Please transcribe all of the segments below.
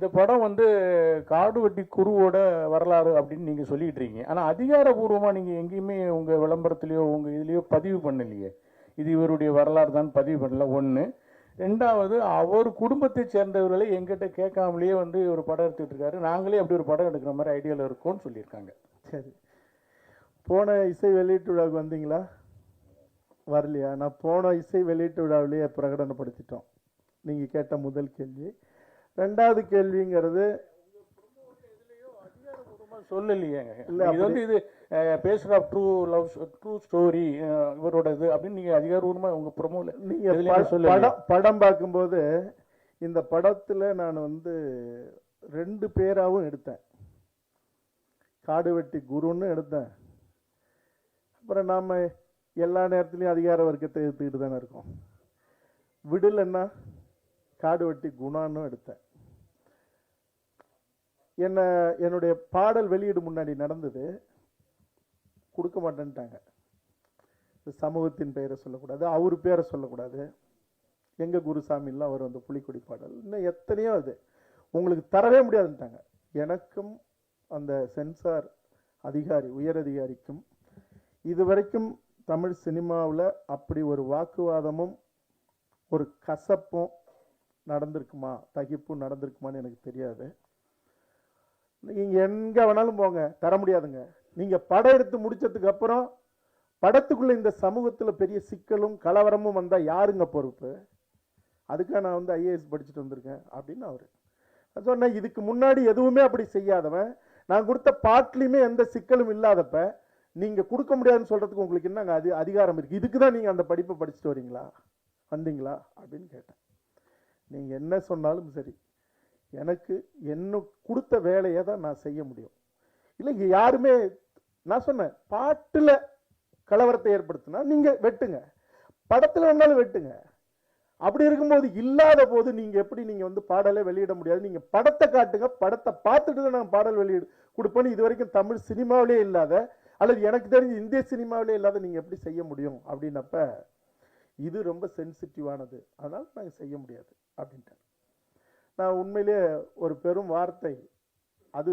இந்த படம் வந்து காடு வெட்டி குருவோட வரலாறு அப்படின்னு நீங்க சொல்லிட்டு இருக்கீங்க. ஆனா அதிகாரபூர்வமா நீங்க எங்கேயுமே உங்க விளம்பரத்திலயோ உங்க இதுலயோ பதிவு பண்ணலையே. இது இவருடைய வரலாறு தான் பதிவு பண்ணல. ஒண்ணு. ரெண்டாவது அவர் குடும்பத்தை சேர்ந்தவர்களை எங்கிட்ட கேட்காமலேயே வந்து ஒரு படம் எடுத்துட்டு இருக்காரு. நாங்களே அப்படி ஒரு படம் எடுக்கிற மாதிரி ஐடியால இருக்கோம்னு சொல்லியிருக்காங்க. சரி. போன இசை வெளியீட்டு விழாவுக்கு வந்தீங்களா? வரலையா? நான் போன இசை வெளியீட்டு விழாவிலேயே பிரகடனப்படுத்திட்டோம். நீங்கள் கேட்ட முதல் கேள்வி. ரெண்டாவது கேள்விங்கிறது அதிகாரபூர்வமா சொல்லலையே இல்ல, இது வந்து இது best of true love true story இவரோட இது அப்படின்னு நீங்க அதிகாரபூர்வமா உங்க ப்ரொமோல நீங்கள். படம் படம் பார்க்கும்போது இந்த படத்தில் நான் வந்து ரெண்டு பேராகவும் எடுத்தேன். காடு வெட்டி குருன்னு எடுத்தேன். அப்புறம் நாம் எல்லா நேரத்துலையும் அதிகார வர்க்கத்தை எடுத்துக்கிட்டு தானே இருக்கோம். விடலைன்னா காடு வெட்டி குணான்னு எடுத்தேன். என்ன என்னுடைய பாடல் வெளியீடு முன்னாடி நடந்தது. கொடுக்க மாட்டேன்ட்டாங்க. இந்த சமூகத்தின் பெயரை சொல்லக்கூடாது அவர் பேரை சொல்லக்கூடாது. எங்கள் குருசாமிலாம் அவர் வந்து புலிக்கொடி பாடல். இன்னும் எத்தனையோ இது உங்களுக்கு தரவே முடியாதுன்ட்டாங்க. எனக்கும் அந்த சென்சார் அதிகாரி உயர் அதிகாரிக்கும் இதுவரைக்கும் தமிழ் சினிமாவில் அப்படி ஒரு வாக்குவாதமும் ஒரு கசப்பும் நடந்திருக்குமா தகிப்பும் நடந்திருக்குமான்னு எனக்கு தெரியாது. நீங்கள் எங்கே வேணாலும் போங்க தர முடியாதுங்க. நீங்கள் படம் எடுத்து முடித்ததுக்கு அப்புறம் படத்துக்குள்ள இந்த சமூகத்தில் பெரிய சிக்கலும் கலவரமும் வந்தால் யாருங்க பொறுப்பு? அதுக்காக நான் வந்து ஐஏஎஸ் படிச்சுட்டு வந்திருக்கேன் அப்படின்னு அவர். நான் சொன்னேன் இதுக்கு முன்னாடி எதுவுமே அப்படி செய்யாதவன். நான் கொடுத்த பாட்டிலையுமே எந்த சிக்கலும் இல்லாதப்ப நீங்கள் கொடுக்க முடியாதுன்னு சொல்கிறதுக்கு உங்களுக்கு என்னங்க அது அதிகாரம் இருக்குது இதுக்கு தான் நீங்கள் அந்த படிப்பை படிச்சுட்டு வரீங்களா? வந்தீங்களா? அப்படின்னு கேட்டேன். நீங்கள் என்ன சொன்னாலும் சரி. எனக்கு என்ன கொடுத்த வேலையை தான் நான் செய்ய முடியும். இல்லை இங்கே யாருமே நான் சொன்னேன் பாட்டில் கலவரத்தை ஏற்படுத்தினா நீங்கள் வெட்டுங்க. படத்தில் வேணாலும் வெட்டுங்க. அப்படி இருக்கும்போது இல்லாத போது நீங்கள் எப்படி நீங்கள் வந்து பாடலை வெளியிட முடியாது? நீங்கள் படத்தை காட்டுங்க படத்தை பார்த்துட்டு தான் நான் பாடல் வெளியிடு கொடுப்பேன்னு இது வரைக்கும் தமிழ் சினிமாவிலே இல்லாத அல்லது எனக்கு தெரிஞ்சு இந்திய சினிமாவிலே இல்லாத நீங்கள் எப்படி செய்ய முடியும் அப்படின்னப்ப இது ரொம்ப சென்சிட்டிவானது அதனால் நாங்கள் செய்ய முடியாது அப்படின்ட்டார் நான் உண்மையிலேயே ஒரு பெரும் வார்த்தை. அது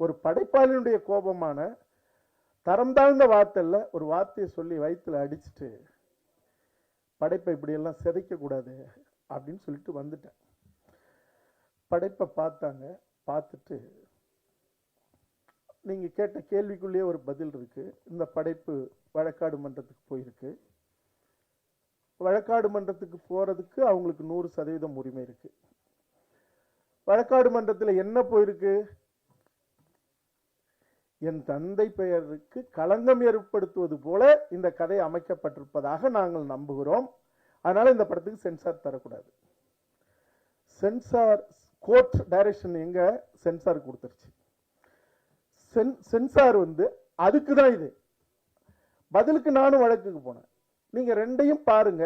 ஒரு படைப்பாளினுடைய கோபமான தரம் தாழ்ந்த வார்த்தை இல்ல ஒரு வார்த்தையை சொல்லி வயிற்றில் அடிச்சுட்டு படைப்பை இப்படியெல்லாம் சிதைக்கக்கூடாது அப்படின்னு சொல்லிட்டு வந்துட்டேன். படைப்பை பார்த்தாங்க பார்த்துட்டு நீங்கள் கேட்ட கேள்விக்குள்ளேயே ஒரு பதில் இருக்குது இந்த படைப்பு வழக்காடு மன்றத்துக்கு போயிருக்கு. வழக்காடு மன்றத்துக்கு போகிறதுக்கு அவங்களுக்கு நூறு சதவீதம் உரிமை இருக்குது வழக்காடு மன்றத்தில் என்ன போயிருக்கு? என் தந்தை பெயருக்கு களங்கம் ஏற்படுத்துவது போல இந்த கதை அமைக்கப்பட்டிருப்பதாக நாங்கள் நம்புகிறோம். அதனால் இந்த படத்துக்கு சென்சார் தரக்கூடாது. சென்சார் கோர்ட் டைரக்ஷன் எங்க? சென்சார் கொடுத்துருச்சு. சென் சென்சார் வந்து அதுக்கு தான் இது. பதிலுக்கு நானும் வழக்குக்கு போனேன். நீங்கள் ரெண்டையும் பாருங்க.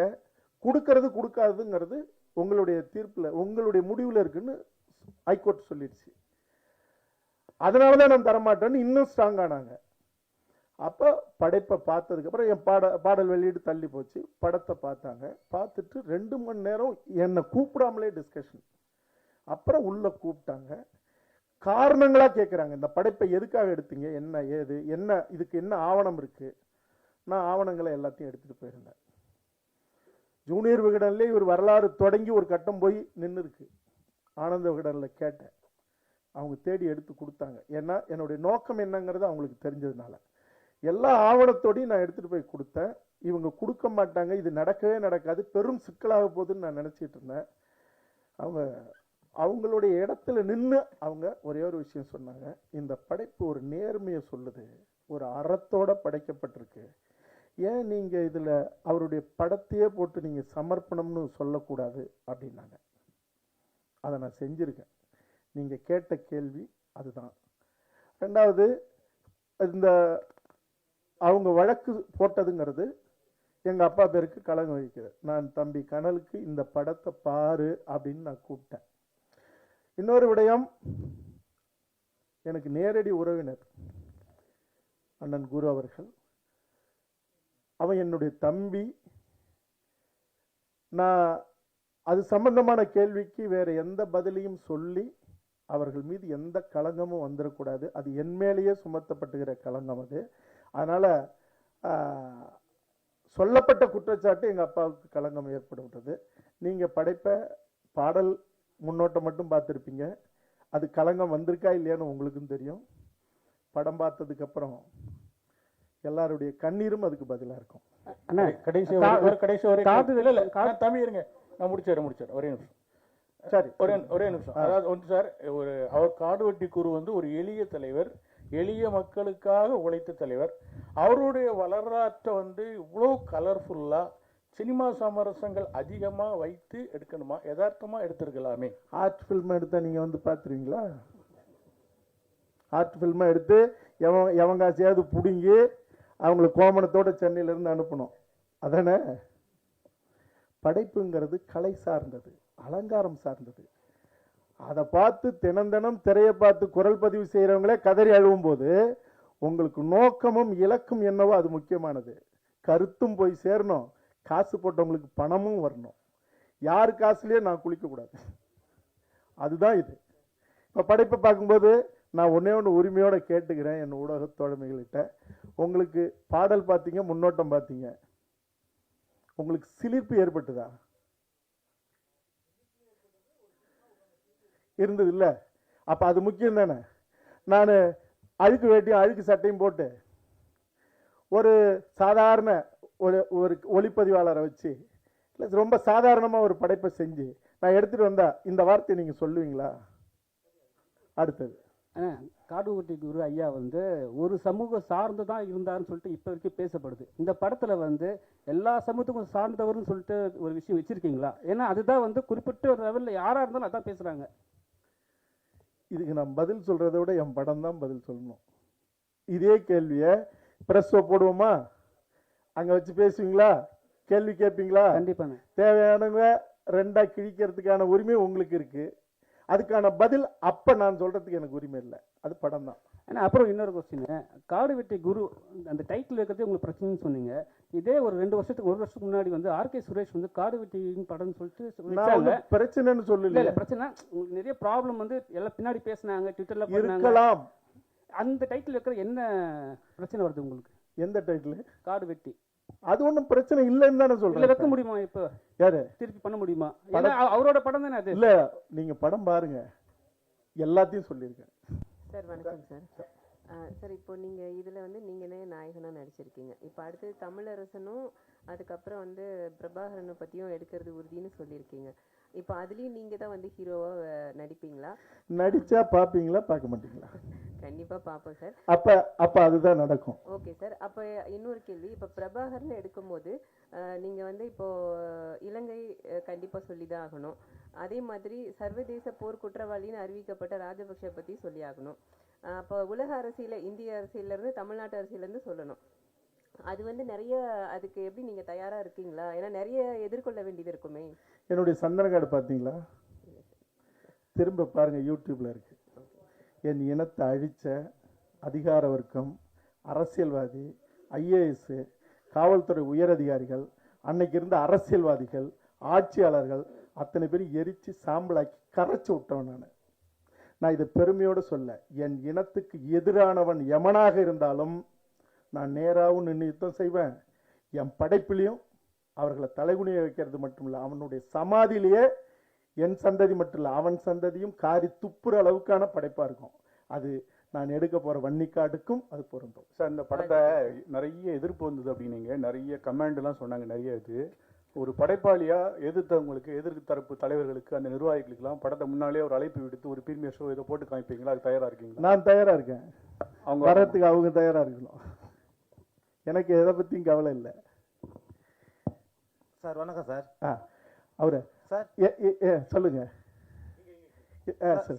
கொடுக்கறது கொடுக்காதுங்கிறது உங்களுடைய தீர்ப்பில் உங்களுடைய முடிவில் இருக்குன்னு ஹைகோர்ட் சொல்லிடுச்சு. அதனால தான் நான் தரமாட்டேன்னு இன்னும் ஸ்ட்ராங் ஆனாங்க. அப்போ படைப்பை பார்த்ததுக்கு அப்புறம் என் பாட பாடல் வெளியீடு தள்ளி போச்சு. படத்தை பார்த்தாங்க. பார்த்துட்டு ரெண்டு மணி நேரம் என்னை கூப்பிடாமலே டிஸ்கஷன் அப்புறம் உள்ளே கூப்பிட்டாங்க. காரணங்களாக கேட்குறாங்க இந்த படைப்பை எதுக்காக எடுத்தீங்க? என்ன ஏது என்ன இதுக்கு என்ன ஆவணம் இருக்குது நான் ஆவணங்களை எல்லாத்தையும் எடுத்துகிட்டு போயிருந்தேன். ஜூனியர் விகடன்லேயே இவர் வரலாறு தொடங்கி ஒரு கட்டம் போய் நின்றுருக்கு ஆனந்த விகடனில் கேட்டேன். அவங்க தேடி எடுத்து கொடுத்தாங்க. ஏன்னா என்னுடைய நோக்கம் என்னங்கிறது அவங்களுக்கு தெரிஞ்சதுனால. எல்லா ஆவணத்தோடையும் நான் எடுத்துகிட்டு போய் கொடுத்தேன். இவங்க கொடுக்க மாட்டாங்க. இது நடக்கவே நடக்காது. பெரும் சிக்கலாக போகுதுன்னு நான் நினச்சிட்டு இருந்தேன். அவங்க அவங்களுடைய இடத்துல நின்று அவங்க ஒரே ஒரு விஷயம் சொன்னாங்க. இந்த படைப்பு ஒரு நேர்மையை சொல்லுது. ஒரு அறத்தோட படைக்கப்பட்டிருக்கு. ஏன் நீங்கள் இதில் அவருடைய படத்தையே போட்டு நீங்கள் சமர்ப்பணம்னு சொல்லக்கூடாது? அப்படின்னாங்க. அதை நான் செஞ்சுருக்கேன். நீங்கள் கேட்ட கேள்வி அதுதான். ரெண்டாவது இந்த அவங்க வழக்கு போட்டதுங்கிறது எங்கள் அப்பா பேருக்கு கலங்க வைக்கிறது. நான் தம்பி கனலுக்கு இந்த படத்தை பாரு அப்படின்னு நான் கூப்பிட்டேன். இன்னொரு விடயம் எனக்கு நேரடி உறவினர் அண்ணன் குரு அவர்கள். அவன் என்னுடைய தம்பி. நான் அது சம்பந்தமான கேள்விக்கு வேற எந்த பதிலையும் சொல்லி அவர்கள் மீது எந்த களங்கமும் வந்துடக்கூடாது அது என் மேலேயே சுமத்தப்பட்டுகிற களங்கம் அது. அதனால சொல்லப்பட்ட குற்றச்சாட்டு எங்க அப்பாவுக்கு களங்கம் ஏற்படுகிறது நீங்க படைப்ப பாடல் முன்னோட்டம் மட்டும் பார்த்துருப்பீங்க. அது களங்கம் வந்திருக்கா இல்லையான்னு உங்களுக்கும் தெரியும். படம் பார்த்ததுக்கு அப்புறம் எல்லாருடைய கண்ணீரும் அதுக்கு பதிலா இருக்கும். அண்ணா கடைசி கடைசி ஒரே காது இல்ல இல்ல கா- தம்பி இருங்க. நான் முடிச்சாரு முடிச்சாரு ஒரே நிமிஷம். சரி ஒரே ஒரே நிமிஷம். அதாவது ஒன்று சார் ஒரு அவர் காடுவெட்டி குரு வந்து ஒரு எளிய தலைவர் எளிய மக்களுக்காக உழைத்த தலைவர். அவருடைய வரலாற்றை வந்து இவ்வளோ கலர்ஃபுல்லா சினிமா சமரசங்கள் அதிகமா வைத்து எடுக்கணுமா? யதார்த்தமா எடுத்திருக்கலாமே. ஆர்ட் ஃபில்ம் எடுத்தா நீங்க வந்து பார்த்துருவீங்களா ஆர்ட் ஃபில்மை எடுத்து எவன் எவன் காசையாவது பிடுங்கி அவங்கள கோமணத்தோட சென்னையில இருந்து அனுப்பணும். அதானே? படைப்புங்கிறது கலை சார்ந்தது அலங்காரம் சார்ந்தது. அதை பார்த்து தினம் தினம் திரையை பார்த்து குரல் பதிவு செய்கிறவங்களே கதறி அழுவும் போது உங்களுக்கு நோக்கமும் இலக்கும் என்னவோ அது முக்கியமானது. கருத்தும் போய் சேரணும் காசு போட்டவங்களுக்கு பணமும் வரணும். யார் காசுலேயே நான் குளிக்கக்கூடாது அதுதான் இது. இப்போ படைப்பை பார்க்கும்போது நான் ஒன்றே ஒன்று உரிமையோடு கேட்டுக்கிறேன் என் ஊடக தோழமைகள்கிட்ட. உங்களுக்கு பாடல் பார்த்தீங்க முன்னோட்டம் பார்த்தீங்க. உங்களுக்கு சிலிர்ப்பு ஏற்பட்டுதா? இருந்தது இல்லை அப்போ அது முக்கியம் தானே? நான் அழுக்கு வேட்டியும் அழுக்கு சட்டையும் போட்டு ஒரு சாதாரண ஒரு ஒரு ஒளிப்பதிவாளரை வச்சு இல்லை ரொம்ப சாதாரணமாக ஒரு படைப்பை செஞ்சு நான் எடுத்துட்டு வந்தால் இந்த வார்த்தையை நீங்கள் சொல்லுவீங்களா? அடுத்தது. அண்ணா காடுவெட்டி குரு ஐயா வந்து ஒரு சமூகம் சார்ந்து தான் இருந்தாருன்னு சொல்லிட்டு இப்போ வரைக்கும் பேசப்படுது. இந்த படத்துல வந்து எல்லா சமூகத்துக்கும் சார்ந்தவர்னு சொல்லிட்டு ஒரு விஷயம் வச்சிருக்கீங்களா? ஏன்னா அதுதான் வந்து குறிப்பிட்ட ஒரு லெவலில் யாரா இருந்தாலும் அதான் பேசுறாங்க. இதுக்கு நான் பதில் சொல்றதை விட என் படம் தான் பதில் சொல்லணும். இதே கேள்வியை பிரஸ்ஸோ போடுவோமா? அங்க வச்சு பேசுவீங்களா? கேள்வி கேட்பீங்களா? கண்டிப்பாண்ணே தேவையானவங்க ரெண்டா கிழிக்கிறதுக்கான உரிமை உங்களுக்கு இருக்கு. அதுக்கான பதில் அப்ப நான் சொல்றதுக்கு எனக்கு உரிமை இல்லை. அது படம் தான். ஏன்னா அப்புறம் இன்னொரு கொஸ்டின் காடு வெட்டி குரு அந்த டைட்டில் வைக்கிறதே உங்களுக்கு பிரச்சனைன்னு சொன்னீங்க. இதே ஒரு ரெண்டு வருஷத்துக்கு ஒரு வருஷத்துக்கு முன்னாடி வந்து ஆர்கே சுரேஷ் வந்து காடு வெட்டியின் படம்னு சொல்லிட்டு பிரச்சனைன்னு சொல்லல. இல்ல பிரச்சனை உங்களுக்கு நிறைய ப்ராப்ளம் வந்து எல்லாம் பின்னாடி பேசுனாங்க ட்விட்டர்ல இருக்கலாம். அந்த டைட்டில் வைக்கிற என்ன பிரச்சனை வருது உங்களுக்கு? எந்த டைட்டில் காடு வெட்டி. அது ஒண்ணும் பிரச்சனை இல்லைன்னு தானே இல்ல சொல்றேன் வைக்க முடியுமா இப்போ? யாரு? திருப்பி பண்ண முடியுமா? அவரோட படம் தானே அது? இல்ல நீங்க படம் பாருங்க. எல்லாத்தையும் சொல்லியிருக்கேன். சார் வணக்கம் சார். சார் இப்போ நீங்கள் இதில் வந்து நீங்களே நாயகனாக நடிச்சிருக்கீங்க. இப்போ அடுத்தது தமிழரசனும் அதுக்கப்புறம் வந்து பிரபாகரனை பற்றியும் எடுக்கிறது உறுதின்னு சொல்லியிருக்கீங்க. இப்போ அதுலேயும் நீங்கள் தான் வந்து ஹீரோவாக நடிப்பீங்களா? நடிச்சா பாப்பீங்களா பார்க்க மாட்டீங்களா? கண்டிப்பாக பார்ப்போம் சார். அப்ப அப்ப அதுதான் நடக்கும். Okay sir. அப்போ இன்னொரு கேள்வி. இப்போ பிரபாகர்னு எடுக்கும்போது நீங்கள் வந்து இப்போ இலங்கை கண்டிப்பாக சொல்லி தான் ஆகணும். அதே மாதிரி சர்வதேச போர் குற்றவாளின்னு அறிவிக்கப்பட்ட ராஜபக்ஷ பற்றி சொல்லி ஆகணும். அப்போ உலக அரசியல இந்திய அரசியல்ல இருந்து தமிழ்நாட்டு அரசியல்ல இருந்து சொல்லணும். அது வந்து நிறைய அதுக்கு எப்படி நீங்கள் தயாராக இருக்கீங்களா? ஏன்னா நிறைய எதிர்கொள்ள வேண்டியது இருக்குமே. என்னுடைய சந்தன கார்டு பார்த்தீங்களா திரும்ப பாருங்க யூடியூப்ல இருக்கு. என் இனத்தை அழித்த அதிகார வர்க்கம் அரசியல்வாதி ஐஏஎஸ்ஸு காவல்துறை உயரதிகாரிகள் அன்னைக்கு இருந்த அரசியல்வாதிகள் ஆட்சியாளர்கள் அத்தனை பேரும் எரிச்சு சாம்பலாக்கி கரைச்சி விட்டவன் நான். நான் இதை பெருமையோடு சொல்ல என் இனத்துக்கு எதிரானவன் எமனாக இருந்தாலும் நான் நேராகவும் நின்று யுத்தம் செய்வேன். என் படைப்பிலையும் அவர்களை தலைகுனிய வைக்கிறது மட்டும் இல்லை அவனுடைய சமாதியிலேயே என் சந்ததி மட்டும் இல்லை அவன் சந்ததியும் காரி துப்புற அளவுக்கான படைப்பா இருக்கும். அது நான் எடுக்க போற வன்னிக்காடுக்கும் அது பொருந்தும். சார் இந்த படத்தை நிறைய எதிர்ப்பு வந்தது அப்படின்னீங்க. நிறைய கமெண்ட் எல்லாம் சொன்னாங்க நிறைய இது. ஒரு படைப்பாளியா எதிர்த்தவங்களுக்கு எதிர்க்கு தரப்பு தலைவர்களுக்கு அந்த நிர்வாகிகளுக்கெல்லாம் படத்தை முன்னாலே ஒரு அழைப்பு விடுத்து ஒரு பிரீமியர் ஷோ இதை போட்டு காமிப்பீங்களா? அது தயாரா இருக்கீங்களா? நான் தயாரா இருக்கேன். அவங்க வர்றதுக்கு அவங்க தயாரா இருக்கணும். எனக்கு எதை பத்தியும் கவலை இல்லை. சார் வணக்கம் சார். ஆ அவரு. சார்? சொல்லுங்க.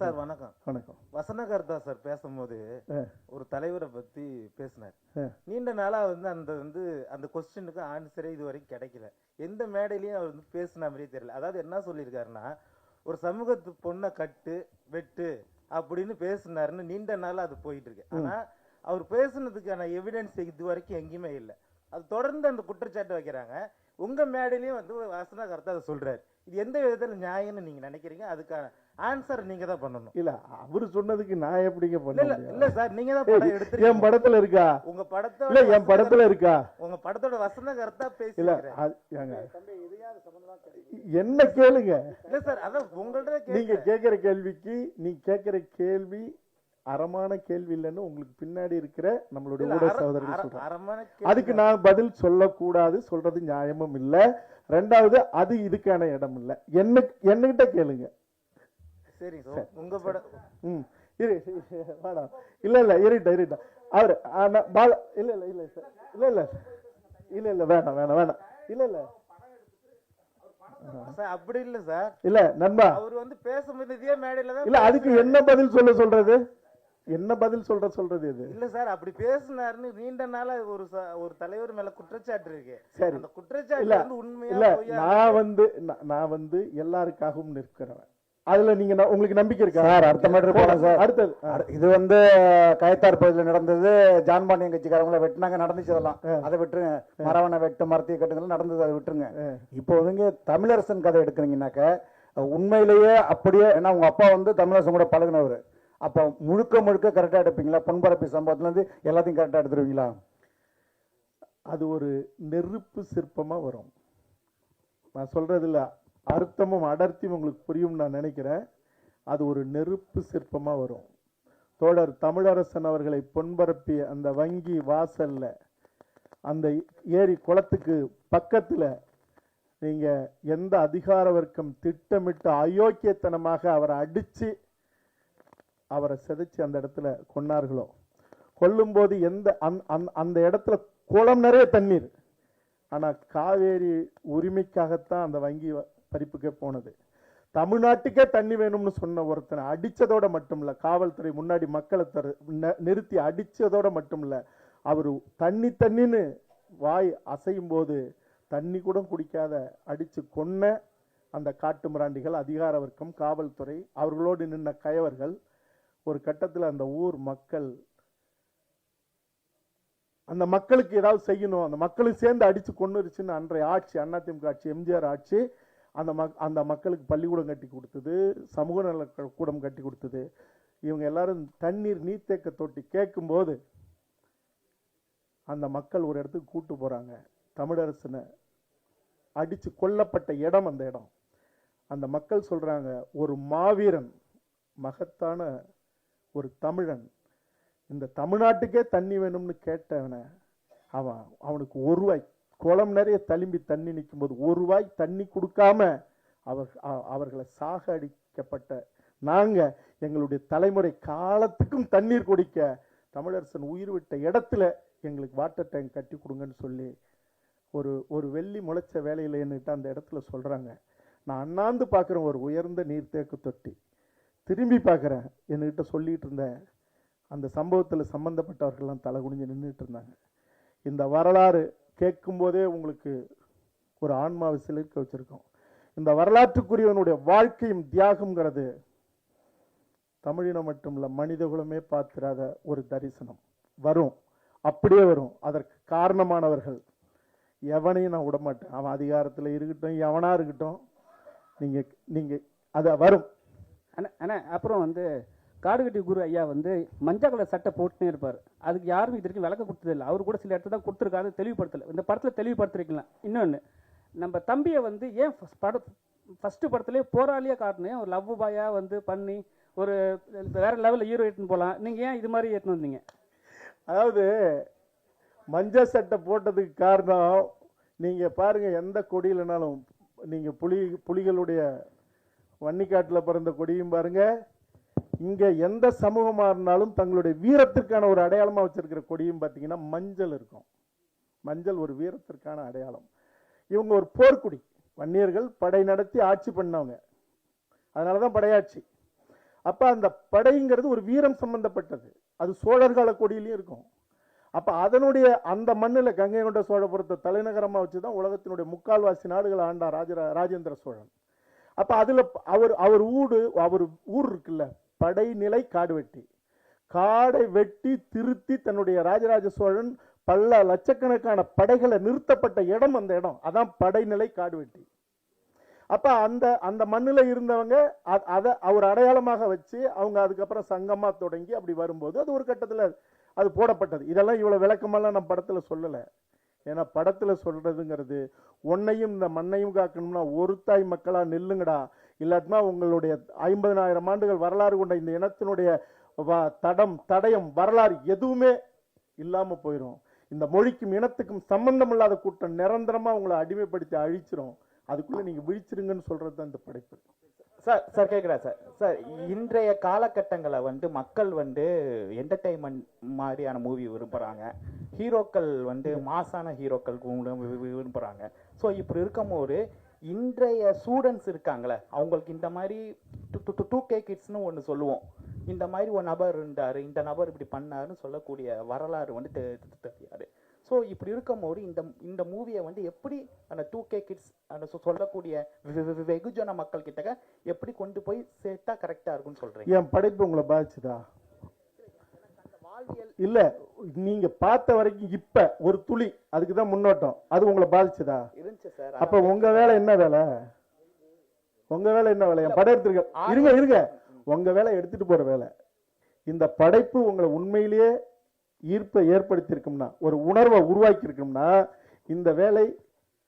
சார், வணக்கம். வணக்கம். வசனகர்த்தா சார் பேசும்போது ஒரு தலைவரை பத்தி பேசினார். நீண்ட நாளா வந்து அந்த வந்து அந்த கொஸ்டினுக்கு ஆன்சரே இது வரைக்கும் கிடைக்கல. எந்த மேடையிலயும் அவர் வந்து பேசின மாதிரியே தெரியல. அதாவது என்ன சொல்லியிருக்காருன்னா ஒரு சமூகத்து பொண்ணை கட்டு வெட்டு அப்படின்னு பேசினாருன்னு நீண்ட நாளா அது போயிட்டு இருக்கு ஆனா அவர் பேசுனதுக்கான எவிடன்ஸ் இது வரைக்கும் எங்கேயுமே இல்லை. அது தொடர்ந்து அந்த குற்றச்சாட்டு வைக்கிறாங்க. உங்க மேடையிலயும் வந்து வசன கருத்தை அதை சொல்றாரு. இது எந்த விதத்துல நியாயம்னு நீங்க நினைக்கிறீங்க? அதுக்கான ஆன்சர் நீங்க தான் பண்ணணும். இல்ல அவரு சொன்னதுக்கு நான் எப்படிங்க இல்ல பண்ண இல்ல இல்ல சார் நீங்க தான் படம் என் எடுத்துருக்கீங்க. படத்துல இருக்கா? உங்க படத்தோட இல்ல என் படத்துல இருக்கா? கருத்து- உங்க படத்தோட வசன கருத்தா இல்ல பேசுறேன் அது- ஏங்க. என்ன கேளுங்க. இல்ல சார் அதான் உங்கள்ட்ட நீங்க கேட்க கேக்குற கேள்விக்கு நீ கேக்குற கேள்வி அறமான கேள்வி இல்லைன்னு உங்களுக்கு பின்னாடி இருக்கிற நம்மளுடைய ஊடக சகோதரர்கள் சொல்றாங்க. அதுக்கு நான் பதில் சொல்லக்கூடாது சொல்றது நியாயமும் இல்ல. ரெண்டாவது அது இதுக்கான இடம் இல்ல. என்ன என்னகிட்ட கேளுங்க. சரி உங்க படம் ம். இரு வேணாம் இல்ல இல்ல இருட்டா இருட்டா அவர் பால இல்ல இல்ல இல்ல சார் இல்ல இல்ல. இல்ல இல்ல வேணாம் வேணாம் வேணாம் இல்ல இல்ல. அப்படி இல்ல சார். இல்ல நண்பா. அவர் வந்து பேசும்போது இதே மேடையில தான் இல்ல அதுக்கு என்ன பதில் சொல்ல சொல்றது? என்ன பதில் சொல்ற சொல்றது இது? இல்ல சார் அப்படி பேசினாருன்னு நீண்ட நாளா ஒரு ச- ஒரு தலைவர் மேல குற்றச்சாட்டு இருக்கு. சரி. அந்த குற்றச்சாட்டு இல்ல வந்து உண்மையா இல்ல நான் வந்து நான் நான் வந்து எல்லாருக்காகவும் நிற்கிறவன். அதுல நீங்க உங்களுக்கு நம்பிக்கை இருக்கா? சார், அடுத்த matter போலாம் சார். அடுத்தது இது வந்து கயத்தார் பகுதியில் நடந்தது ஜான் பாண்டியன் கட்சிக்காரங்கள வெட்டினாங்க நடந்துச்சு அதெல்லாம் அதை விட்டுருங்க. மரவனை வெட்டு மரத்தை கட்டுங்கள் நடந்தது அதை விட்டுருங்க. இப்போ வந்து தமிழரசன் கதை எடுக்கிறீங்கன்னாக்க உண்மையிலேயே அப்படியே ஏன்னா உங்க அப்பா வந்து தமிழரசன் கூட பழகுனவர். அப்போ முழுக்க முழுக்க கரெக்டாக எடுப்பீங்களா? பொன்பரப்பி சம்பவத்துலேருந்து எல்லாத்தையும் கரெக்டாக எடுத்துருவீங்களா? அது ஒரு நெருப்பு சிற்பமாக வரும். நான் சொல்கிறது இல்லை அர்த்தமும் அடர்த்தியும் உங்களுக்கு புரியும் நான் நினைக்கிறேன். அது ஒரு நெருப்பு சிற்பமாக வரும். தோழர் தமிழரசன் அவர்களை பொன்பரப்பிய அந்த வங்கி வாசலில் அந்த ஏரி குளத்துக்கு பக்கத்தில் நீங்கள் எந்த அதிகார வர்க்கம் திட்டமிட்டு அயோக்கியத்தனமாக அவரை அடித்து அவரை செதைச்சு அந்த இடத்துல கொன்னார்களோ? கொல்லும்போது எந்த அந்த- அந் அந்த இடத்துல குளம் நிறைய தண்ணீர். ஆனால் காவேரி உரிமைக்காகத்தான் அந்த வங்கி வ- பறிப்புக்கே போனது. தமிழ்நாட்டுக்கே தண்ணி வேணும்னு சொன்ன ஒருத்தனை அடித்ததோட மட்டும் இல்லை காவல்துறை முன்னாடி மக்களை தரு ந- நிறுத்தி அடித்ததோட மட்டும் இல்லை அவர் தண்ணி தண்ணின்னு வாய் அசையும் போது தண்ணி கூட குடிக்காத அடித்து கொன்ன அந்த காட்டு மிராண்டிகள் அதிகார வர்க்கம் காவல்துறை அவர்களோடு நின்ன கயவர்கள் ஒரு கட்டத்தில் அந்த ஊர் மக்கள் அந்த மக்களுக்கு ஏதாவது செய்யணும் அந்த மக்களும் சேர்ந்து அடிச்சு கொண்டுருச்சுன்னு அன்றைய ஆட்சி அதிமுக ஆட்சி எம்ஜிஆர் ஆட்சி அந்த மக் அந்த மக்களுக்கு பள்ளிக்கூடம் கட்டி கொடுத்தது சமூக நல கூடம் கட்டி கொடுத்தது. இவங்க எல்லாரும் தண்ணீர் நீர்த்தேக்க தொட்டி கேட்கும்போது அந்த மக்கள் ஒரு இடத்துக்கு கூட்டு போகிறாங்க தமிழரசனை அடித்து கொல்லப்பட்ட இடம் அந்த இடம். அந்த மக்கள் சொல்கிறாங்க ஒரு மாவீரன் மகத்தான ஒரு தமிழன். இந்த தமிழ்நாட்டுக்கே தண்ணி வேணும்னு கேட்டவனை அவன் அவனுக்கு ஒரு ரூபாய். குளம் நிறைய தழும்பி தண்ணி நிற்கும்போது ஒரு ரூபாய் தண்ணி கொடுக்காம அவர் அவர்களை சாக அடிக்கப்பட்ட நாங்கள் எங்களுடைய தலைமுறை காலத்துக்கும் தண்ணீர் குடிக்க தமிழரசன் உயிர் விட்ட இடத்துல எங்களுக்கு வாட்டர் டேங்க் கட்டி கொடுங்கன்னு சொல்லி ஒரு ஒரு வெள்ளி முளைச்ச வேலையில் என்னட்டு அந்த இடத்துல சொல்கிறாங்க நான் அண்ணாந்து பார்க்குறேன் ஒரு உயர்ந்த நீர்த்தேக்க தொட்டி. திரும்பி பார்க்குறேன். என்கிட்ட சொல்லிகிட்டு இருந்த அந்த சம்பவத்தில் சம்மந்தப்பட்டவர்கள்லாம் தலை குனிஞ்சு நின்றுட்டு இருந்தாங்க. இந்த வரலாறு கேட்கும்போதே உங்களுக்கு ஒரு ஆன்மாவை சிலிர்க்க வச்சுருக்கோம். இந்த வரலாற்றுக்குரியவனுடைய வாழ்க்கையும் தியாகம்ங்கிறது தமிழினம் மட்டும் இல்லை மனிதகுலமே பார்த்திராத ஒரு தரிசனம். வரும். அப்படியே வரும். அதற்கு காரணமானவர்கள் எவனையும் நான் விடமாட்டேன் அவன் அதிகாரத்தில் இருக்கட்டும் எவனாக இருக்கட்டும் நீங்கள் நீங்கள் அது வரும். அண்ணா அண்ணா அப்புறம் வந்து காடுகட்டி குரு ஐயா வந்து மஞ்சள் கலர் சட்டை போட்டுனே இருப்பார். அதுக்கு யாரும் இது வரைக்கும் விளக்க கொடுத்ததில்லை அவர் கூட சில இடத்துல தான் கொடுத்துருக்காரு தெளிவுபடுத்தலை. இந்த படத்தில் தெளிவுபடுத்திருக்கலாம். இன்னொன்று நம்ம தம்பியை வந்து ஏன் first பட ஃபஸ்ட்டு படத்துலேயே போராளியாக காட்டினேன் ஒரு லவ் பாயாக வந்து பண்ணி ஒரு வேற லெவலில் ஹீரோ எடுத்துன்னு போகலாம் நீங்கள் ஏன் இது மாதிரி எடுத்துன்னு வந்தீங்க? அதாவது மஞ்சள் சட்டை போட்டதுக்கு காரணம் நீங்கள் பாருங்கள் எந்த கொடியிலனாலும் நீங்கள் புலி புலிகளுடைய வன்னிக்காட்டில் பிறந்த கொடியும் பாருங்க. இங்கே எந்த சமூகமாக இருந்தாலும் தங்களுடைய வீரத்திற்கான ஒரு அடையாளமாக வச்சிருக்கிற கொடியும் பார்த்தீங்கன்னா மஞ்சள் இருக்கும். மஞ்சள் ஒரு வீரத்திற்கான அடையாளம். இவங்க ஒரு போர்க்குடி. வன்னியர்கள் படை நடத்தி ஆட்சி பண்ணவங்க. அதனாலதான் படையாட்சி. அப்போ அந்த படைங்கிறது ஒரு வீரம் சம்பந்தப்பட்டது. அது சோழர்கால கொடியிலையும் இருக்கும். அப்போ அதனுடைய அந்த மண்ணில் கங்கை கொண்ட சோழபுரத்தை தலைநகரமாக வச்சு தான் உலகத்தினுடைய முக்கால்வாசி நாடுகள் ஆண்டா ராஜ ராஜேந்திர சோழன். அப்ப அதுல அவர் அவர் ஊடு அவர் ஊர் இருக்குல்ல படைநிலை காடு வெட்டி. காடை வெட்டி திருத்தி தன்னுடைய ராஜராஜ சோழன் பல லட்சக்கணக்கான படைகளை நிறுத்தப்பட்ட இடம் அந்த இடம். அதான் படைநிலை காடுவெட்டி அப்ப அந்த அந்த மண்ணில் இருந்தவங்க அதை அவர் அடையாளமாக வச்சு அவங்க அதுக்கப்புறம் சங்கமா தொடங்கி அப்படி வரும்போது அது ஒரு கட்டத்தில் அது போடப்பட்டது. இதெல்லாம் இவ்வளவு விளக்கமெல்லாம் நான் படத்துல சொல்லலை. ஏன்னா படத்தில் சொல்கிறதுங்கிறது உன்னையும் இந்த மண்ணையும் காக்கணும்னா ஒரு தாய் மக்களாக நில்லுங்கடா. இல்லாட்டினா உங்களுடைய ஐம்பதனாயிரம் ஆண்டுகள் வரலாறு கொண்ட இந்த இனத்தினுடைய தடம் தடயம் வரலாறு எதுவுமே இல்லாமல் போயிடும் இந்த மொழிக்கும் இனத்துக்கும் சம்பந்தம் இல்லாத கூட்டம் நிரந்தரமாக உங்களை அடிமைப்படுத்தி அழிச்சிரும். அதுக்குள்ளே நீங்கள் விழிச்சிருங்கன்னு சொல்கிறது தான் இந்த படைப்பு. சார் சார் கேட்குறேன் சார். சார் இன்றைய காலகட்டங்களை வந்து மக்கள் வந்து என்டர்டைன்மெண்ட் மாதிரியான மூவி விரும்புகிறாங்க ஹீரோக்கள் வந்து மாசான ஹீரோக்கள் வி- விரும்புகிறாங்க ஸோ இப்படி இருக்கும்போது இன்றைய ஸ்டூடெண்ட்ஸ் இருக்காங்களே அவங்களுக்கு இந்த மாதிரி டூ கே கிட்ஸ்னு ஒன்று சொல்லுவோம். இந்த மாதிரி ஒரு நபர் இருந்தார் இந்த நபர் இப்படி பண்ணாருன்னு சொல்லக்கூடிய வரலாறு வந்து தெரியாது ஸோ இப்படி இருக்கும்போது இந்த இந்த மூவியை வந்து எப்படி அந்த டூ கே கிட்ஸ் அந்த சொல்லக்கூடிய வெகுஜன மக்கள் கிட்ட எப்படி கொண்டு போய் சேர்த்தா கரெக்டாக இருக்கும்னு சொல்கிறீங்க என் படைப்பு உங்களை பாதிச்சுதா? இல்ல நீங்க பார்த்த வரைக்கும் இப்ப ஒரு துளி அதுக்கு தான் முன்னோட்டம். அது உங்களை பாதிச்சுதா? இருந்துச்சு சார் அப்ப உங்க வேலை என்ன வேலை? உங்க வேலை என்ன வேலை? என் படம் எடுத்திருக்க இருங்க இருங்க. உங்க வேலை எடுத்துட்டு போற வேலை. இந்த படைப்பு உங்களை உண்மையிலேயே ஈர்ப்பை ஏற்படுத்தியிருக்கும்னா ஒரு உணர்வை உருவாக்கியிருக்கும்னா இந்த வேலை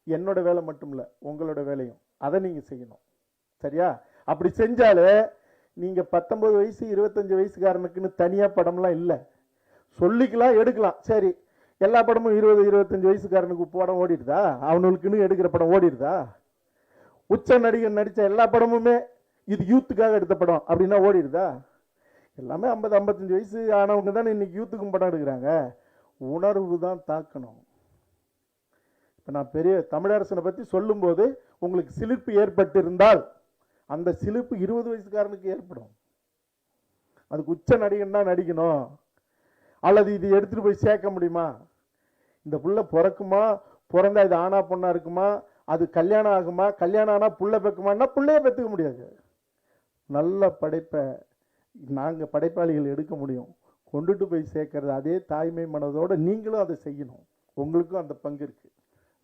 என்னோட வேலை மட்டும் இல்லை உங்களோட வேலையும். அதை நீங்கள் செய்யணும். சரியா? அப்படி செஞ்சாலே நீங்கள் பத்தொம்பது வயசு இருபத்தஞ்சி வயசுக்காரனுக்குன்னு தனியாக படம்லாம் இல்லை. சொல்லிக்கலாம் எடுக்கலாம். சரி எல்லா படமும் இருபது இருபத்தஞ்சி வயசுக்காரனுக்கு படம் ஓடிடுதா? அவனுக்குன்னு எடுக்கிற படம் ஓடிடுதா? உச்ச நடிகர் நடித்த எல்லா படமுமே இது யூத்துக்காக எடுத்த படம் அப்படின்னா ஓடிடுதா? எல்லாமே ஐம்பது ஐம்பத்தஞ்சு வயசு ஆனவங்க தானே இன்றைக்கி யூத்துக்கும் படம் எடுக்கிறாங்க. உணர்வு தான் தாக்கணும். இப்போ நான் பெரிய தமிழரசனை பற்றி சொல்லும்போது உங்களுக்கு சிலிர்ப்பு ஏற்பட்டிருந்தால் அந்த சிலிர்ப்பு இருபது வயசுக்காரனுக்கு ஏற்படும். அதுக்கு உச்ச நடிகன்னா நடிக்கணும். அல்லது இது எடுத்துகிட்டு போய் சேர்க்க முடியுமா? இந்த புள்ள பிறக்குமா? பிறந்தா இது ஆனா பொண்ணா இருக்குமா? அது கல்யாணம் ஆகுமா? கல்யாணம் ஆனால் புள்ள பெக்குமான்னா புள்ளைய பெற்றுக்க முடியாது. நல்ல படைப்பை நாங்கள் படைப்பாளிகள் எடுக்க முடியும். கொண்டுட்டு போய் சேர்க்கறது அதே தாய்மை மனதோட நீங்களும் அதை செய்யணும். உங்களுக்கும் அந்த பங்கு இருக்குது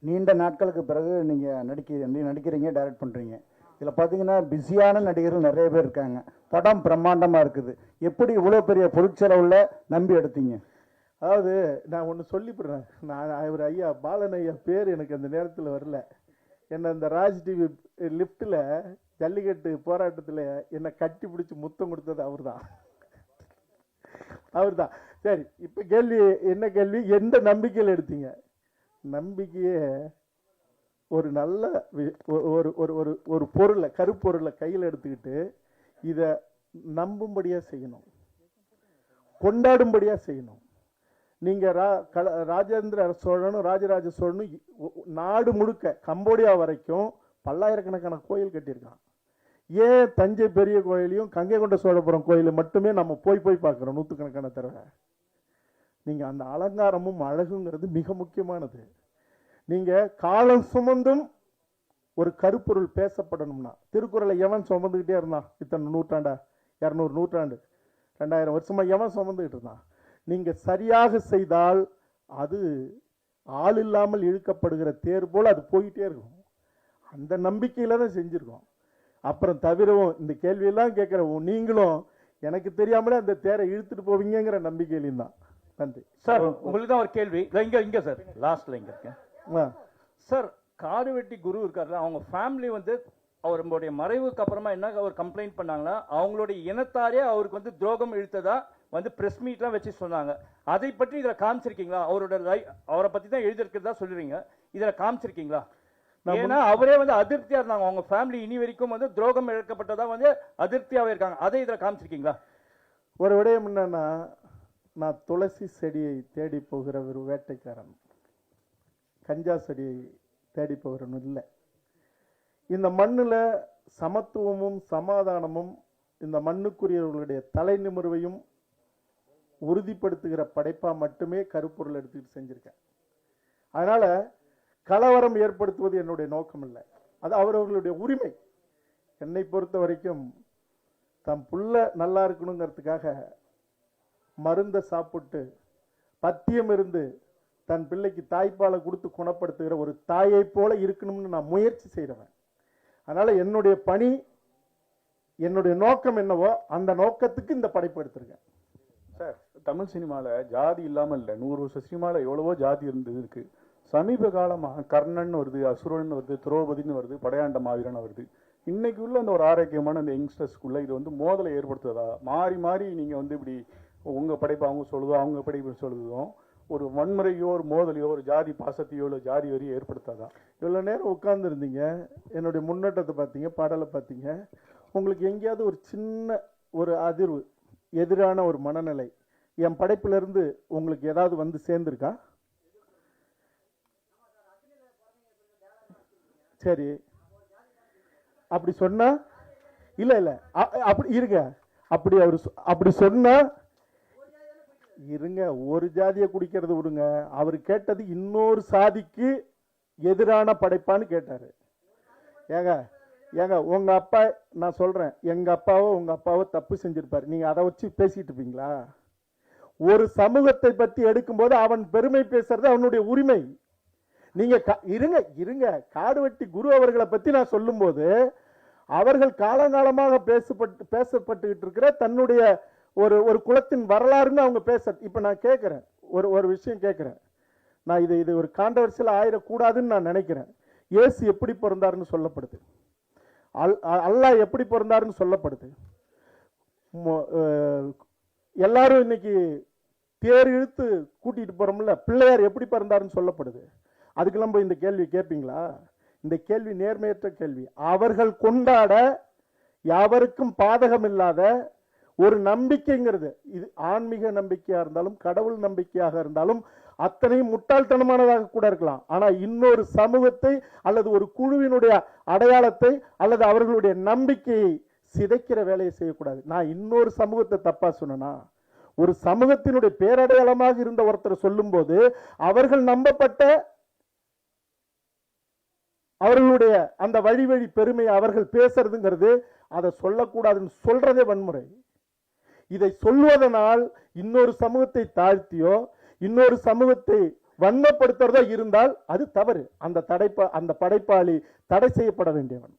நீண்ட நாட்களுக்கு பிறகு நீங்கள் நடிக்க நீ நடிக்கிறீங்க டைரக்ட் பண்ணுறீங்க இதில் பார்த்தீங்கன்னா பிஸியான நடிகர்கள் நிறைய பேர் இருக்காங்க. படம் பிரம்மாண்டமாக இருக்குது. எப்படி இவ்வளோ பெரிய பொருட்செலவில் நம்பி எடுத்தீங்க? அதாவது நான் ஒன்று சொல்லிவிடுறேன் நான் அவர் ஐயா பாலன் ஐயா பேர் எனக்கு அந்த நேரத்தில் வரல. என்னை அந்த ராஜ் டிவி லிஃப்ட்டில் ஜல்லிக்கட்டு போராட்டத்தில் என்னை கட்டி பிடிச்சி முத்தம் கொடுத்தது அவர் தான் அவர் தான் சரி இப்போ கேள்வி என்ன கேள்வி? எந்த நம்பிக்கையில் எடுத்தீங்க? நம்பிக்கையே ஒரு நல்ல வி- ஒரு ஒரு ஒரு ஒரு பொருளை கருப்பொருளை கையில் எடுத்துக்கிட்டு இதை நம்பும்படியாக செய்யணும். கொண்டாடும்படியாக செய்யணும். நீங்கள் ரா- கல- ராஜேந்திர சோழனும் ராஜராஜ சோழனும் நாடு முழுக்க கம்போடியா வரைக்கும் பல்லாயிரக்கணக்கான கோயில் கட்டியிருக்கான். ஏன் தஞ்சை பெரிய கோயிலையும் கங்கை கொண்ட சோழபுரம் கோயிலை மட்டுமே நம்ம போய் போய் பார்க்குறோம்? நூற்றுக்கணக்கான தடவை. நீங்கள் அந்த அலங்காரமும் அழகுங்கிறது மிக முக்கியமானது. நீங்கள் காலம் சுமந்தும் ஒரு கருப்பொருள் பேசப்படணும்னா திருக்குறளை எவன் சுமந்துக்கிட்டே இருந்தான் இத்தனை நூற்றாண்டா? இரநூறு நூற்றாண்டு. ரெண்டாயிரம் வருஷமாக எவன் சுமந்துக்கிட்டு இருந்தான் நீங்கள் சரியாக செய்தால் அது ஆள் இல்லாமல் இழுக்கப்படுகிற தேர் போல் அது போயிட்டே இருக்கும். அந்த நம்பிக்கையில் தான் செஞ்சுருக்கோம். அப்புறம் தவிரவும் இந்த கேள்வியெல்லாம் கேட்குற நீங்களும் எனக்கு தெரியாமலே அந்த தேரை இழுத்துட்டு போவீங்கங்கிற நம்பிக்கையிலையும் தான். நன்றி. சார் உங்களுக்கு தான் ஒரு கேள்வி. இங்க இங்க சார். லாஸ்ட்ல இங்க இருக்கேன். சார் காடுவெட்டி குரு இருக்காருல்ல அவங்க ஃபேமிலி வந்து அவருடைய மறைவுக்கு அப்புறமா என்ன அவர் கம்ப்ளைண்ட் பண்ணாங்கன்னா அவங்களுடைய இனத்தாரே அவருக்கு வந்து துரோகம் இழுத்ததா வந்து பிரஸ் மீட்லாம் வச்சு சொன்னாங்க. அதை பற்றி இதுல காமிச்சிருக்கீங்களா? அவரோட லை- அவரை பத்தி தான் எழுதியிருக்கிறதா சொல்றீங்க இதுல காமிச்சிருக்கீங்களா? ஏன்னா அவரே வந்து அதிருப்தியா இருந்தாங்க. அவங்க ஃபேமிலி இனி வரைக்கும் வந்து துரோகம் இழக்கப்பட்டதா வந்து அதிருப்தியாவே இருக்காங்க. அதை இதுல காமிச்சிருக்கீங்களா? ஒரு விடயம் என்னன்னா நான் துளசி செடியை தேடி போகிற ஒரு வேட்டைக்காரன். கஞ்சா செடியை தேடி போகிறவன் இல்லை. இந்த மண்ணுல சமத்துவமும் சமாதானமும் இந்த மண்ணுக்குரியவர்களுடைய தலை நிமிர்வையும் உறுதிப்படுத்துகிற படைப்பா மட்டுமே கருப்பொருள் எடுத்துக்கிட்டு செஞ்சிருக்கேன். அதனால கலவரம் ஏற்படுத்துவது என்னுடைய நோக்கம் இல்லை அது அவரவர்களுடைய உரிமை. என்னை பொறுத்த வரைக்கும் தம் புள்ள நல்லா இருக்கணுங்கிறதுக்காக மருந்தை சாப்பிட்டு பத்தியம் இருந்து தன் பிள்ளைக்கு தாய்ப்பாலை கொடுத்து குணப்படுத்துகிற ஒரு தாயை போல இருக்கணும்னு நான் முயற்சி செய்கிறவன். அதனால் என்னுடைய பணி என்னுடைய நோக்கம் என்னவோ அந்த நோக்கத்துக்கு இந்த படைப்பு எடுத்திருக்கேன். சார் தமிழ் சினிமாவில் ஜாதி இல்லாமல் இல்லை நூறு வருஷம் சினிமாவில் எவ்வளவோ ஜாதி இருந்தது இருக்குது சமீப காலமாக கர்ணன் வருது அசுரன் வருது திரௌபதினு வருது படையாண்ட மாவீரன் வருது. இன்னைக்கு உள்ள அந்த ஒரு ஆரோக்கியமான அந்த யங்ஸ்டர்ஸ்க்குள்ளே இது வந்து மோதலை ஏற்படுத்துவதா மாறி மாறி நீங்கள் வந்து இப்படி உங்கள் படைப்பு அவங்க சொல்லுதோ அவங்க படைப்பு சொல்லுதோ ஒரு வன்முறையோ ஒரு மோதலையோ ஒரு ஜாதி பாசத்தையோ இல்லை ஜாதி வரியோ ஏற்படுத்தாதா? இவ்வளோ நேரம் உட்காந்துருந்தீங்க என்னுடைய முன்னேற்றத்தை பார்த்தீங்க பாடலை பார்த்தீங்க. உங்களுக்கு எங்கேயாவது ஒரு சின்ன ஒரு அதிர்வு எதிரான ஒரு மனநிலை என் படைப்பிலிருந்து உங்களுக்கு ஏதாவது வந்து சேர்ந்துருக்கா? சரி. அப்படி சொன்னா இல்லை இல்லை. அப்படி இருங்க. அப்படி அவர் சொ- அப்படி சொன்னா இருங்க ஒரு ஜாதியை குடிக்கிறது விடுங்க. அவர் கேட்டது இன்னொரு சாதிக்கு எதிரான படைப்பான்னு கேட்டார். ஏங்க ஏங்க உங்கள் அப்பா நான் சொல்கிறேன் எங்கள் அப்பாவோ உங்கள் அப்பாவோ தப்பு செஞ்சுருப்பார். நீங்கள் அதை வச்சு பேசிகிட்டு இருப்பீங்களா? ஒரு சமூகத்தை பற்றி எடுக்கும்போது அவன் பெருமை பேசுறது அவனுடைய உரிமை. நீங்க க- இருங்க இருங்க. காடுவெட்டி குரு அவர்களை பத்தி நான் சொல்லும்போது அவர்கள் காலங்காலமாக பேசப்பட்டு பேசப்பட்டுக்கிட்டு இருக்கிற தன்னுடைய ஒரு ஒரு குலத்தின் வரலாறுன்னு அவங்க பேச இப்ப நான் கேட்கிறேன் ஒரு ஒரு விஷயம் கேட்கிறேன் நான் இது இது ஒரு கான்ட்ரவர்சியல் ஆயிடக்கூடாதுன்னு நான் நினைக்கிறேன். இயேசு எப்படி பிறந்தாருன்னு சொல்லப்படுது. அல் அ- அல்லாஹ் எப்படி பிறந்தாருன்னு சொல்லப்படுது. எல்லாரும் இன்னைக்கு தேர் இழுத்து கூட்டிகிட்டு போகிறோம்ல பிள்ளையார் எப்படி பிறந்தாருன்னு சொல்லப்படுது. அதுக்கெல்லாம் போய் இந்த கேள்வி கேட்பீங்களா? இந்த கேள்வி நேர்மையற்ற கேள்வி. அவர்கள் கொண்டாட யாவருக்கும் பாதகம் இல்லாத ஒரு நம்பிக்கைங்கிறது. இது ஆன்மீக நம்பிக்கையாக இருந்தாலும் கடவுள் நம்பிக்கையாக இருந்தாலும் அத்தனையும் முட்டாள்தனமானதாக கூட இருக்கலாம். ஆனால் இன்னொரு சமூகத்தை அல்லது ஒரு குழுவினுடைய அடையாளத்தை அல்லது அவர்களுடைய நம்பிக்கையை சிதைக்கிற வேலையை செய்யக்கூடாது. நான் இன்னொரு சமூகத்தை தப்பாக சொன்னேனா? ஒரு சமூகத்தினுடைய பேரடையாளமாக இருந்த ஒருத்தர் சொல்லும்போது அவர்கள் நம்பப்பட்ட அவர்களுடைய அந்த வழி வழி பெருமை அவர்கள் பேசுறதுங்கிறது அதை சொல்லக்கூடாதுன்னு சொல்றதே வன்முறை. இதை சொல்வதனால் இன்னொரு சமூகத்தை தாழ்த்தியோ இன்னொரு சமூகத்தை வன்மப்படுத்துறதோ இருந்தால் அது தவறு. அந்த தடைப்பா அந்த படைப்பாளி தடை செய்யப்பட வேண்டியவன்.